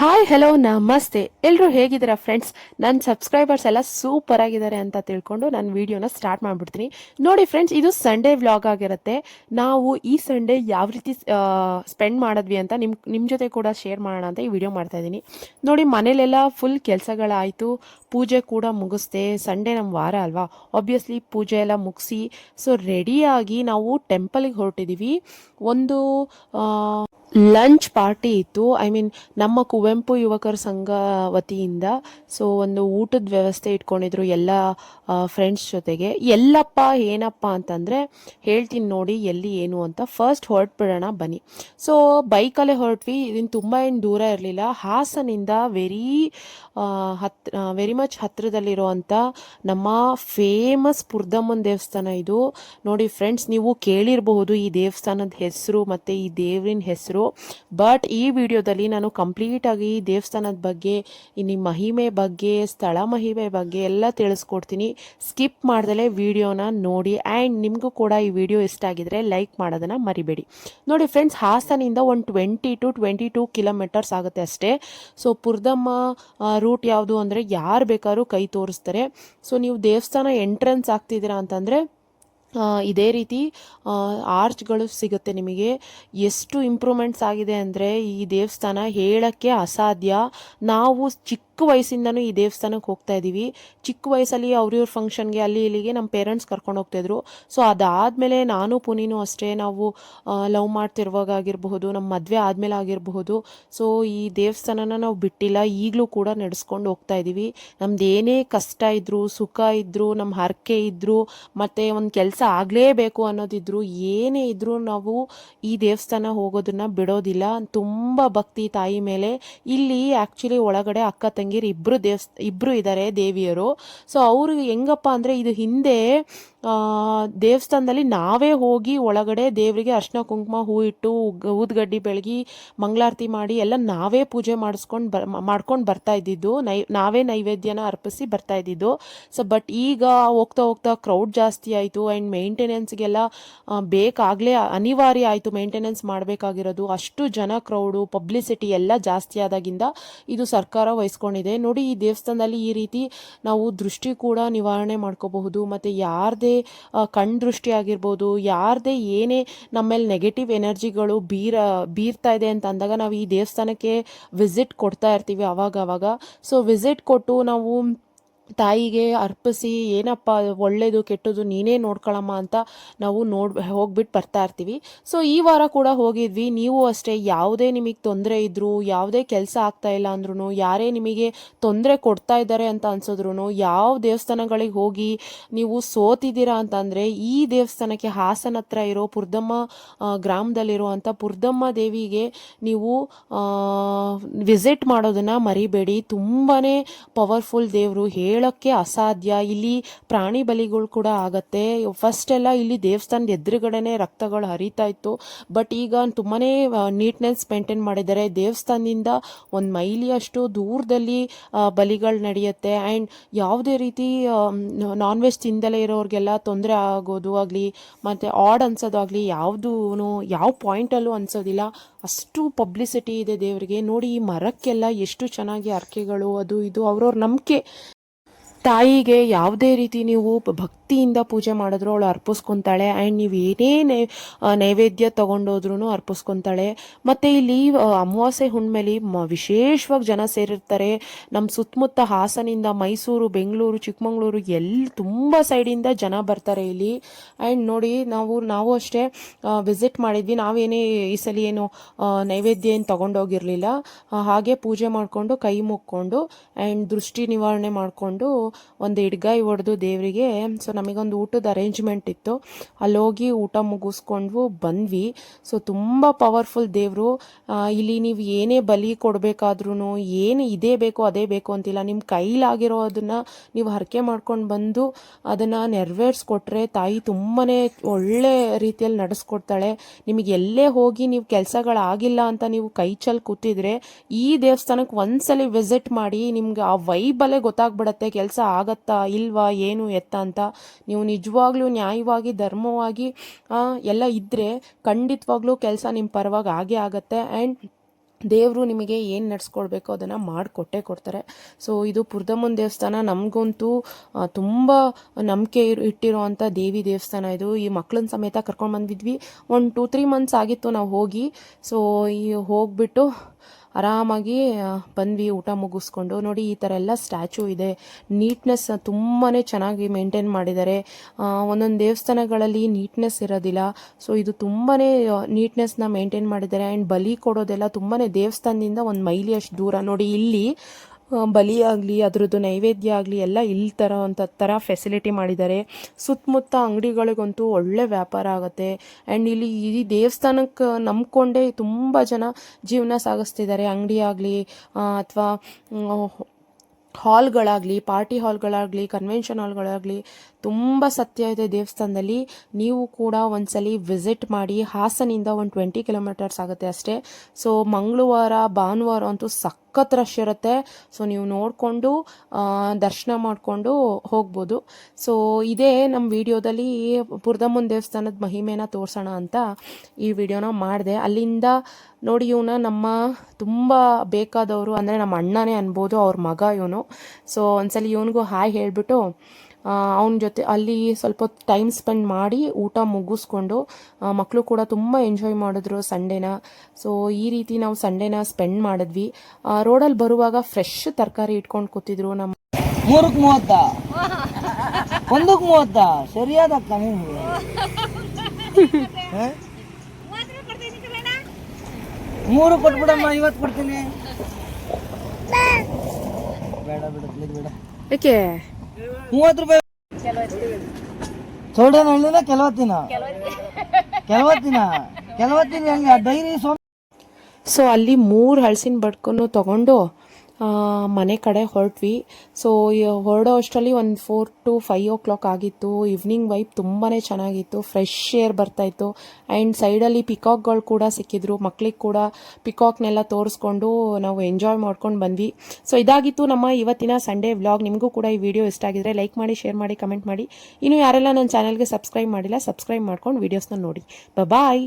Hi hello ನಮಸ್ತೆ. ಎಲ್ಲರೂ ಹೇಗಿದ್ದೀರಾ ಫ್ರೆಂಡ್ಸ್ ನನ್ನ ಸಬ್ಸ್ಕ್ರೈಬರ್ಸ್ ಎಲ್ಲ ಸೂಪರ್ ಆಗಿದ್ದಾರೆ ಅಂತ ತಿಳ್ಕೊಂಡು ನಾನು ವಿಡಿಯೋನ ಸ್ಟಾರ್ಟ್ ಮಾಡಿಬಿಡ್ತೀನಿ. ನೋಡಿ ಫ್ರೆಂಡ್ಸ್ ಇದು ಸಂಡೇ ವ್ಲಾಗ್ ಆಗಿರುತ್ತೆ. ನಾವು ಈ ಸಂಡೇ ಯಾವ ರೀತಿ ಸ್ಪೆಂಡ್ ಮಾಡಿದ್ವಿ ಅಂತ ನಿಮ್ಮ ನಿಮ್ಮ ಜೊತೆ ಕೂಡ ಶೇರ್ ಮಾಡೋಣ ಅಂತ ಈ ವಿಡಿಯೋ ಮಾಡ್ತಾ ಇದ್ದೀನಿ. ನೋಡಿ, ಮನೇಲೆಲ್ಲ ಫುಲ್ ಕೆಲಸಗಳಾಯಿತು. ಪೂಜೆ ಕೂಡ ಮುಗಿಸ್ದೆ. ಸಂಡೇ ನಮ್ಮ ವಾರ ಅಲ್ವಾ? ಆಬ್ವಿಯಸ್ಲಿ ಪೂಜೆ ಎಲ್ಲ ಮುಗಿಸಿ ಸೊ ರೆಡಿಯಾಗಿ ನಾವು ಟೆಂಪಲ್ಗೆ ಹೊರಟಿದ್ದೀವಿ ಒಂದು ಲಂಚ್ ಪಾರ್ಟಿ ಇತ್ತು. ಐ ಮೀನ್ ನಮ್ಮ ಕುವೆಂಪು ಯುವಕರ ಸಂಘ ವತಿಯಿಂದ. ಸೊ, ಒಂದು ಊಟದ ವ್ಯವಸ್ಥೆ ಇಟ್ಕೊಂಡಿದ್ರು ಎಲ್ಲ ಫ್ರೆಂಡ್ಸ್ ಜೊತೆಗೆ. ಎಲ್ಲಪ್ಪ, ಏನಪ್ಪ ಅಂತಂದರೆ, ಹೇಳ್ತೀನಿ ನೋಡಿ ಎಲ್ಲಿ ಏನು ಅಂತ. ಫಸ್ಟ್ ಹೊರಟ್ಬಿಡೋಣ, ಬನ್ನಿ. ಸೊ ಬೈಕಲ್ಲೇ ಹೊರಟ್ವಿ. ಇದನ್ನು ತುಂಬ ಏನು ದೂರ ಇರಲಿಲ್ಲ. ಹಾಸನಿಂದ ವೆರಿ ಹತ್ ವೆರಿ ಮಚ್ ಹತ್ತಿರದಲ್ಲಿರುವಂಥ ನಮ್ಮ ಫೇಮಸ್ ಪುರ್ದಮ್ಮನ ದೇವಸ್ಥಾನ ಇದು. ನೋಡಿ ಫ್ರೆಂಡ್ಸ್ ನೀವು ಕೇಳಿರಬಹುದು ಈ ದೇವಸ್ಥಾನದ ಹೆಸರು ಮತ್ತು ಈ ದೇವ್ರಿನ ಹೆಸರು. ಬಟ್ ಈ ವಿಡಿಯೋದಲ್ಲಿ ನಾನು ಕಂಪ್ಲೀಟಾಗಿ ದೇವಸ್ಥಾನದ ಬಗ್ಗೆ ಇನ್ನು ಮಹಿಮೆ ಬಗ್ಗೆ, ಸ್ಥಳ ಮಹಿಮೆ ಬಗ್ಗೆ ಎಲ್ಲ ತಿಳಿಸ್ಕೊಡ್ತೀನಿ. ಸ್ಕಿಪ್ ಮಾಡ್ದಲೇ ವಿಡಿಯೋನ ನೋಡಿ. ಆ್ಯಂಡ್ ನಿಮಗೂ ಕೂಡ ಈ ವಿಡಿಯೋ ಇಷ್ಟ ಆಗಿದ್ರೆ ಲೈಕ್ ಮಾಡೋದನ್ನು ಮರಿಬೇಡಿ. ನೋಡಿ ಫ್ರೆಂಡ್ಸ್ ಹಾಸನಿಂದ ಒಂದು twenty two twenty two kilometres ಆಗುತ್ತೆ ಅಷ್ಟೇ. ಸೊ ಪುರ್ದಮ್ಮ ರೂಟ್ ಯಾವುದು ಅಂದರೆ ಯಾರು ಬೇಕಾದ್ರೂ ಕೈ ತೋರಿಸ್ತಾರೆ. ಸೊ ನೀವು ದೇವಸ್ಥಾನ ಎಂಟ್ರೆನ್ಸ್ ಆಗ್ತಿದ್ದೀರಾ ಅಂತಂದರೆ ಇದೇ ರೀತಿ ಆರ್ಚ್ಗಳು ಸಿಗುತ್ತೆ ನಿಮಗೆ. ಎಷ್ಟು ಇಂಪ್ರೂವ್ಮೆಂಟ್ಸ್ ಆಗಿದೆ ಅಂದರೆ ಈ ದೇವಸ್ಥಾನ ಹೇಳೋಕ್ಕೆ ಅಸಾಧ್ಯ. ನಾವು ಚಿಕ್ಕ ವಯಸ್ಸಿಂದನೂ ಈ ದೇವಸ್ಥಾನಕ್ಕೆ ಹೋಗ್ತಾ ಇದ್ದೀವಿ. ಚಿಕ್ಕ ವಯಸ್ಸಲ್ಲಿ ಅವ್ರಿವ್ರ ಫಂಕ್ಷನ್ಗೆ ಅಲ್ಲಿ ಇಲ್ಲಿಗೆ ನಮ್ಮ ಪೇರೆಂಟ್ಸ್ ಕರ್ಕೊಂಡು ಹೋಗ್ತಾಯಿದ್ರು ಸೊ ಅದಾದಮೇಲೆ ನಾನು ಪುನೀನು ಅಷ್ಟೇ ನಾವು ಲವ್ ಮಾಡ್ತಿರುವಾಗ ಆಗಿರಬಹುದು ನಮ್ಮ ಮದುವೆ ಆದಮೇಲೆ ಆಗಿರಬಹುದು. ಸೊ ಈ ದೇವಸ್ಥಾನನ ನಾವು ಬಿಟ್ಟಿಲ್ಲ. ಈಗಲೂ ಕೂಡ ನಡೆಸ್ಕೊಂಡು ಹೋಗ್ತಾ ಇದ್ದೀವಿ. ನಮ್ದು ಏನೇ ಕಷ್ಟ ಇದ್ದರೂ ಸುಖ ಇದ್ದರೂ ನಮ್ಮ ಹರಕೆ ಇದ್ದರೂ ಮತ್ತು ಒಂದು ಕೆಲಸ ಆಗಲೇಬೇಕು ಅನ್ನೋದಿದ್ರು, ಏನೇ ಇದ್ದರೂ ನಾವು ಈ ದೇವಸ್ಥಾನ ಹೋಗೋದನ್ನ ಬಿಡೋದಿಲ್ಲ. ತುಂಬ ಭಕ್ತಿ ತಾಯಿ ಮೇಲೆ. ಇಲ್ಲಿ ಆ್ಯಕ್ಚುಲಿ ಒಳಗಡೆ ಅಕ್ಕ ತಂಗಿರು ಇಬ್ಬರು ದೇವಸ್ ಇಬ್ಬರು ಇದ್ದಾರೆ ದೇವಿಯರು. ಸೊ ಅವರು ಹೆಂಗಪ್ಪ ಅಂದರೆ ಇದು ಹಿಂದೆ ದೇವಸ್ಥಾನದಲ್ಲಿ ನಾವೇ ಹೋಗಿ ಒಳಗಡೆ ದೇವರಿಗೆ ಅರ್ಶಿನ, ಕುಂಕುಮ, ಹೂ ಇಟ್ಟು ಊದ್ಗಡ್ಡಿ ಬೆಳಗಿ, ಮಂಗಳಾರತಿ ಮಾಡಿ ಎಲ್ಲ ನಾವೇ ಪೂಜೆ ಮಾಡಿಸ್ಕೊಂಡು ಬರ್ ಮಾಡ್ಕೊಂಡು ಬರ್ತಾ ಇದ್ದಿದ್ದು, ನೈ, ನಾವೇ ನೈವೇದ್ಯನ ಅರ್ಪಿಸಿ ಬರ್ತಾ ಇದ್ದಿದ್ದು. ಸೊ ಬಟ್ ಈಗ ಹೋಗ್ತಾ ಹೋಗ್ತಾ ಕ್ರೌಡ್ ಜಾಸ್ತಿ ಆಯಿತು ಆ್ಯಂಡ್ ಮೇಂಟೆನೆನ್ಸ್ಗೆಲ್ಲ ಬೇಕಾಗಲೇ ಅನಿವಾರ್ಯ ಆಯಿತು ಮೇಂಟೆನೆನ್ಸ್ ಮಾಡಬೇಕಾಗಿರೋದು. ಅಷ್ಟು ಜನ ಕ್ರೌಡು ಪಬ್ಲಿಸಿಟಿ ಎಲ್ಲ ಜಾಸ್ತಿ ಆದಾಗಿಂದ ಇದು ಸರ್ಕಾರ ವಹಿಸ್ಕೊಂಡಿದೆ. ನೋಡಿ ಈ ದೇವಸ್ಥಾನದಲ್ಲಿ ಈ ರೀತಿ ನಾವು ದೃಷ್ಟಿ ಕೂಡ ನಿವಾರಣೆ ಮಾಡ್ಕೋಬಹುದು. ಮತ್ತು ಯಾರದೇ ಕಣ್ ದೃಷ್ಟಿ ಆಗಿರ್ಬೋದು, ಯಾರದೇ ಏನೇ ನಮ್ಮಲ್ಲಿ ನೆಗೆಟಿವ್ ಎನರ್ಜಿಗಳು ಬೀರ, ಬೀರ್ತಾ ಇದೆ ಅಂತ ಅಂದಾಗ ನಾವು ಈ ದೇವಸ್ಥಾನಕ್ಕೆ ವಿಸಿಟ್ ಕೊಡ್ತಾ ಇರ್ತೀವಿ ಅವಾಗವಾಗ ಅವಾಗ. ಸೊ ವಿಸಿಟ್ ಕೊಟ್ಟು ನಾವು ತಾಯಿಗೆ ಅರ್ಪಿಸಿ, ಏನಪ್ಪ ಒಳ್ಳೇದು, ಕೆಟ್ಟದು ನೀನೇ ನೋಡ್ಕೊಳ್ಳಮ್ಮ ಅಂತ ನಾವು ನೋಡ್ ಹೋಗ್ಬಿಟ್ಟು ಬರ್ತಾ ಇರ್ತೀವಿ. ಸೊ, ಈ ವಾರ ಕೂಡ ಹೋಗಿದ್ವಿ. ನೀವು ಅಷ್ಟೇ, ಯಾವುದೇ ನಿಮಗೆ ತೊಂದರೆ ಇದ್ದರೂ ಯಾವುದೇ ಕೆಲಸ ಆಗ್ತಾ ಇಲ್ಲ ಅಂದ್ರೂ ಯಾರೇ ನಿಮಗೆ ತೊಂದರೆ ಕೊಡ್ತಾ ಇದ್ದಾರೆ ಅಂತ ಅನ್ಸಿದ್ರು ಯಾವ ದೇವಸ್ಥಾನಗಳಿಗೆ ಹೋಗಿ ನೀವು ಸೋತಿದ್ದೀರಾ ಅಂತಂದರೆ, ಈ ದೇವಸ್ಥಾನಕ್ಕೆ ಹಾಸನ ಹತ್ರ ಇರೋ ಪುರ್ದಮ್ಮ ಗ್ರಾಮದಲ್ಲಿರುವಂಥ ಪುರ್ದಮ್ಮ ದೇವಿಗೆ ನೀವು ವಿಸಿಟ್ ಮಾಡೋದನ್ನು ಮರಿಬೇಡಿ. ತುಂಬಾ ಪವರ್ಫುಲ್ ದೇವರು ಹೇಳೋಕ್ಕೆ ಅಸಾಧ್ಯ. ಇಲ್ಲಿ ಪ್ರಾಣಿ ಬಲಿಗಳು ಕೂಡ ಆಗತ್ತೆ. ಫಸ್ಟ್ ಎಲ್ಲ ಇಲ್ಲಿ ದೇವಸ್ಥಾನದ ಎದುರುಗಡೆನೆ ರಕ್ತಗಳು ಹರಿತಾ ಇತ್ತು. ಬಟ್ ಈಗ ತುಂಬಾ ನೀಟ್ನೆಸ್ ಮೇಂಟೈನ್ ಮಾಡಿದ್ದಾರೆ. ದೇವಸ್ಥಾನದಿಂದ ಒಂದು ಮೈಲಿಯಷ್ಟು ದೂರದಲ್ಲಿ ಬಲಿಗಳು ನಡೆಯುತ್ತೆ. ಆ್ಯಂಡ್ ಯಾವುದೇ ರೀತಿ ನಾನ್ ವೆಜ್ ತಿಂದಲೇ ಇರೋರಿಗೆಲ್ಲ ತೊಂದರೆ ಆಗೋದು ಆಗಲಿ, ಮತ್ತು ಆಡ್ ಅನ್ಸೋದಾಗಲಿ ಯಾವುದೂ ಯಾವ ಪಾಯಿಂಟಲ್ಲೂ ಅನ್ಸೋದಿಲ್ಲ. ಅಷ್ಟು ಪಬ್ಲಿಸಿಟಿ ಇದೆ ದೇವರಿಗೆ. ನೋಡಿ ಈ ಮರಕ್ಕೆಲ್ಲ ಎಷ್ಟು ಚೆನ್ನಾಗಿ ಅರ್ಕೆಗಳು ಅದು ಇದು, ಅವ್ರವ್ರ ನಂಬಿಕೆ. ತಾಯಿಗೆ ಯಾವುದೇ ರೀತಿ ನೀವು ಭಕ್ತಿಯಿಂದ ಪೂಜೆ ಮಾಡಿದ್ರು ಅವಳು ಅರ್ಪಿಸ್ಕೊತಾಳೆ. ಆ್ಯಂಡ್ ನೀವು ಏನೇ ನೈವೇದ್ಯ ತೊಗೊಂಡೋದ್ರೂ ಅರ್ಪಿಸ್ಕೊತಾಳೆ. ಮತ್ತು ಇಲ್ಲಿ ಅಮಾವಾಸ್ಯೆ ಹುಣ್ಣಿಮೆಲಿ ಮ, ವಿಶೇಷವಾಗಿ ಜನ ಸೇರಿರ್ತಾರೆ. ನಮ್ಮ ಸುತ್ತಮುತ್ತ ಹಾಸನಿಂದ ಮೈಸೂರು, ಬೆಂಗಳೂರು, ಚಿಕ್ಕಮಗಳೂರು ಎಲ್ಲಿ ತುಂಬ ಸೈಡಿಂದ ಜನ ಬರ್ತಾರೆ ಇಲ್ಲಿ. ಆ್ಯಂಡ್ ನೋಡಿ, ನಾವು ನಾವು ಅಷ್ಟೇ ವಿಸಿಟ್ ಮಾಡಿದ್ವಿ. ನಾವೇನೇ ಈ ಸಲ ಏನು ನೈವೇದ್ಯ ಏನು ತೊಗೊಂಡೋಗಿರಲಿಲ್ಲ. ಹಾಗೆ ಪೂಜೆ ಮಾಡಿಕೊಂಡು ಕೈ ಮುಕ್ಕೊಂಡು ಆ್ಯಂಡ್ ದೃಷ್ಟಿ ನಿವಾರಣೆ ಮಾಡಿಕೊಂಡು ಒಂದು ಇಡ್ಗಾಯಿ ಹೊಡೆದು ದೇವರಿಗೆ. ಸೊ ನಮಗೊಂದು ಊಟದ ಅರೇಂಜ್ಮೆಂಟ್ ಇತ್ತು. ಅಲ್ಲಿ ಹೋಗಿ ಊಟ ಮುಗಿಸ್ಕೊಂಡು ಬಂದ್ವಿ. ಸೊ ತುಂಬ ಪವರ್ಫುಲ್ ದೇವರು. ಇಲ್ಲಿ ನೀವು ಏನೇ ಬಲಿ ಕೊಡಬೇಕಾದ್ರೂ ಏನು ಇದೇ ಬೇಕು ಅದೇ ಬೇಕು ಅಂತಿಲ್ಲ. ನಿಮ್ಮ ಕೈಲಾಗಿರೋದನ್ನು ನೀವು ಹರಕೆ ಮಾಡ್ಕೊಂಡು ಬಂದು ಅದನ್ನು ನೆರವೇರಿಸ್ಕೊಟ್ರೆ ತಾಯಿ ತುಂಬಾ ಒಳ್ಳೆ ರೀತಿಯಲ್ಲಿ ನಡೆಸ್ಕೊಡ್ತಾಳೆ. ನಿಮಗೆ ಎಲ್ಲೇ ಹೋಗಿ ನೀವು ಕೆಲಸಗಳಾಗಿಲ್ಲ ಅಂತ ನೀವು ಕೈ ಚಲ್ ಕೂತಿದ್ರೆ ಈ ದೇವಸ್ಥಾನಕ್ಕೆ ಒಂದ್ಸಲಿ ವಿಸಿಟ್ ಮಾಡಿ ನಿಮ್ಗೆ ಆ ವೈಬಲ್ಲೇ ಗೊತ್ತಾಗ್ಬಿಡತ್ತೆ. ಕೆಲಸ ಆಗತ್ತಾ ಇಲ್ವಾ, ಏನು ಎತ್ತ ಅಂತ ನೀವು ನಿಜವಾಗ್ಲೂ ನ್ಯಾಯವಾಗಿ, ಧರ್ಮವಾಗಿ ಎಲ್ಲ ಇದ್ದರೆ ಖಂಡಿತವಾಗ್ಲೂ ಕೆಲಸ ನಿಮ್ಮ ಪರವಾಗಿ ಆಗೇ ಆಗತ್ತೆ. ಆ್ಯಂಡ್ ದೇವರು ನಿಮಗೆ ಏನು ನಡ್ಸ್ಕೊಳ್ಬೇಕೋ ಅದನ್ನು ಮಾಡಿಕೊಟ್ಟೇ ಕೊಡ್ತಾರೆ. ಸೊ ಇದು ಪುರ್ದಮ್ಮನ ದೇವಸ್ಥಾನ ನಮಗಂತೂ ತುಂಬ ನಂಬಿಕೆ ಇರು ಅಂಥ ದೇವಿ ದೇವಸ್ಥಾನ ಇದು. ಈ ಮಕ್ಕಳನ್ನ ಸಮೇತ ಕರ್ಕೊಂಡು ಬಂದಿದ್ವಿ. ಒಂದು ಟೂ ತ್ರೀ ಮಂತ್ಸ್ ಆಗಿತ್ತು ನಾವು ಹೋಗಿ. ಸೊ ಈ ಹೋಗ್ಬಿಟ್ಟು ಆರಾಮಾಗಿ ಬಂದ್ವಿ, ಊಟ ಮುಗಿಸ್ಕೊಂಡು. ನೋಡಿ, ಈ ಥರ ಎಲ್ಲ ಸ್ಟ್ಯಾಚು ಇದೆ. ನೀಟ್ನೆಸ್ ತುಂಬಾ ಚೆನ್ನಾಗಿ ಮೇಂಟೈನ್ ಮಾಡಿದ್ದಾರೆ. ಒಂದೊಂದು ದೇವಸ್ಥಾನಗಳಲ್ಲಿ ನೀಟ್ನೆಸ್ ಇರೋದಿಲ್ಲ. ಸೊ, ಇದು ತುಂಬಾ ನೀಟ್ನೆಸ್ನ ಮೇಂಟೈನ್ ಮಾಡಿದ್ದಾರೆ. ಆ್ಯಂಡ್ ಬಲಿ ಕೊಡೋದೆಲ್ಲ ತುಂಬಾ ದೇವಸ್ಥಾನದಿಂದ ಒಂದು ಮೈಲಿ ಅಷ್ಟು ದೂರ. ನೋಡಿ, ಇಲ್ಲಿ ಬಲಿ ಆಗಲಿ, ಅದ್ರದ್ದು ನೈವೇದ್ಯ ಆಗಲಿ, ಎಲ್ಲ ಇಲ್ಲಿ ತರೋ ಥರ ಫೆಸಿಲಿಟಿ ಮಾಡಿದ್ದಾರೆ. ಸುತ್ತಮುತ್ತ ಅಂಗಡಿಗಳಿಗಂತೂ ಒಳ್ಳೆ ವ್ಯಾಪಾರ ಆಗುತ್ತೆ. ಆ್ಯಂಡ್ ಇಲ್ಲಿ ಈ ದೇವಸ್ಥಾನಕ್ಕೆ ನಂಬಿಕೊಂಡೇ ತುಂಬ ಜನ ಜೀವನ ಸಾಗಿಸ್ತಿದ್ದಾರೆ. ಅಂಗಡಿ ಆಗಲಿ ಅಥವಾ ಹಾಲ್ಗಳಾಗಲಿ, ಪಾರ್ಟಿ ಹಾಲ್ಗಳಾಗಲಿ ಕನ್ವೆನ್ಷನ್ ಹಾಲ್ಗಳಾಗಲಿ, ತುಂಬ ಸತ್ಯ ಇದೆ ದೇವಸ್ಥಾನದಲ್ಲಿ. ನೀವು ಕೂಡ ಒಂದ್ಸಲಿ ವಿಸಿಟ್ ಮಾಡಿ, ಹಾಸನಿಂದ ಒಂದು ಟ್ವೆಂಟಿ ಕಿಲೋಮೀಟರ್ಸ್ ಆಗುತ್ತೆ ಅಷ್ಟೇ. ಸೊ ಮಂಗಳವಾರ, ಭಾನುವಾರ ಅಂತೂ ಸಖತ್ ರಶ್ ಇರುತ್ತೆ. ಸೊ ನೀವು ನೋಡಿಕೊಂಡು ದರ್ಶನ ಮಾಡಿಕೊಂಡು ಹೋಗ್ಬೋದು. ಸೊ ಇದೇ ನಮ್ಮ ವಿಡಿಯೋದಲ್ಲಿ ಪುರ್ದಮ್ಮನ ದೇವಸ್ಥಾನದ ಮಹಿಮೆನ ತೋರಿಸೋಣ ಅಂತ ಈ ವಿಡಿಯೋನ ಮಾಡಿದೆ. ಅಲ್ಲಿಂದ ನೋಡಿ ಇವನ ನಮ್ಮ ತುಂಬ ಬೇಕಾದವರು, ಅಂದರೆ ನಮ್ಮ ಅಣ್ಣನೇ ಅನ್ಬೋದು, ಅವ್ರ ಮಗ ಇವನು. ಸೊ ಒಂದ್ಸಲಿ ಇವನಿಗೂ ಹಾಯ್ ಹೇಳಿಬಿಟ್ಟು ಅವನ ಜೊತೆ ಅಲ್ಲಿ ಸ್ವಲ್ಪ ಟೈಮ್ ಸ್ಪೆಂಡ್ ಮಾಡಿ ಊಟ ಮುಗಿಸ್ಕೊಂಡು ಮಕ್ಕಳು ಕೂಡ ತುಂಬ ಎಂಜಾಯ್ ಮಾಡಿದ್ರು ಸಂಡೇನ ಸೊ ಈ ರೀತಿ ನಾವು ಸಂಡೇನ ಸ್ಪೆಂಡ್ ಮಾಡಿದ್ವಿ. ರೋಡಲ್ಲಿ ಬರುವಾಗ ಫ್ರೆಶ್ ತರಕಾರಿ ಇಟ್ಕೊಂಡು ಕೂತಿದ್ರು ನಮ್ಮ ಮೂರಕ್ಕೆ ಮೂವತ್ತ? ಒಂದಕ್ಕೆ ಮೂವತ್ತ? ಸರಿಯಾದ? ಮೂರು ಕೊಟ್ಬಿಡಮ್ಮ ಇವತ್ತು ಕೊಡ್ತೀನಿ. ಬೇಡ ಬೇಡ ಬೇಡ ಏಕೆ ಮೂವತ್ತು ರೂಪಾಯಿ ಚೌಡನಹಳ್ಳಿನ ಕೆಲವತ್ತಿನ? ಕೆಲವತ್ತಿನ. ಕೆಲವತ್ತಿನ? ಹೆಂಗ? ಡೈರಿ ಸೊ ಅಲ್ಲಿ ಮೂರು ಹಲಸಿನ ಬಡ್ಕೊಂಡು ತೊಗೊಂಡು ಮನೆ ಕಡೆ ಹೊರಟ್ವಿ. ಸೊ ಹೊರಡೋ ಅಷ್ಟರಲ್ಲಿ ಒಂದು four to five o'clock ಆಗಿತ್ತು. ಈವ್ನಿಂಗ್ ವೈಪ್ ತುಂಬಾ ಚೆನ್ನಾಗಿತ್ತು. ಫ್ರೆಶ್ ಏರ್ ಬರ್ತಾಯಿತ್ತು ಆ್ಯಂಡ್ ಸೈಡಲ್ಲಿ ಪಿಕಾಕ್ಗಳು ಕೂಡ ಸಿಕ್ಕಿದ್ರು. ಮಕ್ಳಿಗೆ ಕೂಡ ಪಿಕಾಕ್ನೆಲ್ಲ ತೋರಿಸ್ಕೊಂಡು ನಾವು ಎಂಜಾಯ್ ಮಾಡ್ಕೊಂಡು ಬಂದ್ವಿ. ಸೊ ಇದಾಗಿತ್ತು ನಮ್ಮ ಇವತ್ತಿನ ಸಂಡೇ ವ್ಲಾಗ್ ನಿಮಗೂ ಕೂಡ ಈ ವಿಡಿಯೋ ಇಷ್ಟ ಆಗಿದ್ರೆ ಲೈಕ್ ಮಾಡಿ ಶೇರ್ ಮಾಡಿ ಕಮೆಂಟ್ ಮಾಡಿ. ಇನ್ನು ಯಾರೆಲ್ಲ ನನ್ನ ಚಾನಲ್ಗೆ ಸಬ್ಸ್ಕ್ರೈಬ್ ಮಾಡಿಲ್ಲ ಸಬ್ಸ್ಕ್ರೈಬ್ ಮಾಡ್ಕೊಂಡು ವೀಡಿಯೋಸ್ನ ನೋಡಿ. ಬಾಯ್